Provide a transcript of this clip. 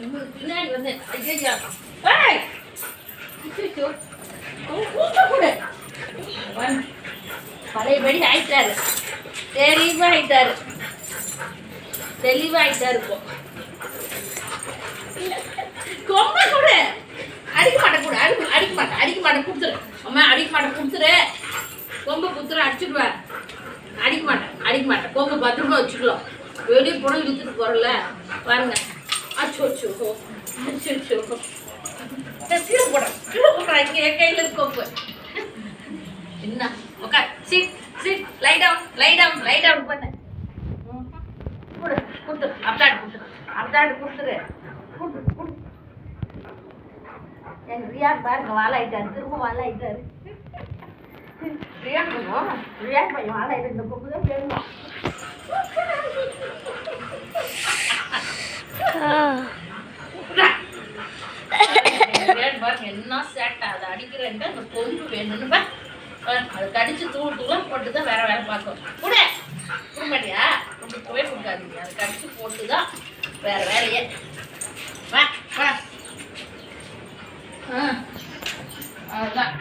பின்னாடி வந்து ஐயா ஏய் ஐயோ கூட்ட கூட பழையபடி ஆயிட்டாரு தெளிவாயிட்டாரு தெளிவாயிட்டாரு இப்போ கொம்ப கூட அடிக்க மாட்டேன் கூட அடி அடிக்க மாட்டேன் அடிக்க மாட்டேன் கொடுத்துரு அம்மா அடிக்க மாட்டேன் கொடுத்துரு கொம்பை குத்துரு அடிச்சிடுவேன் அடிக்க மாட்டேன் அடிக்க மாட்டேன் கொம்பு பத்திரமா வச்சுக்கலாம் வெளியே போனால் இழுத்துட்டு போகிறல பாருங்க அச்சோ அச்சோ அச்சோ. அச்சோ கீழே போடுறேன் இங்கே என் கையில் இருக்கு கொம்பு என்ன? உக்கா sit sit lie down lie down lie down பண்ணு. கொடு கொடுத்துரு அப்டாடு கொடுத்துரு அப்டாடு கொடுத்துரு கொடு கொடு எங்க ரியா பாருங்க வாழாயிட்டாரு திரும்ப வாழாயிட்டாரு ரியான் பண்ணுவோம் ரியான் பையன் வாழாயிட்டு இந்த பொண்ணு தான் வேணும்? என்ன சேட்டை? அதை அடிக்கிறேன்ட்டு அந்த கொம்பு வேணும்னு அது கடிச்சு தூள் தூளாக போட்டு தான் வேற வேற பார்க்கும். கூட. குடும்படியா போய் கொடுக்காதீங்க. அது கடிச்சு போட்டு தான் வேற வேலையே. வா வா. அதுதான்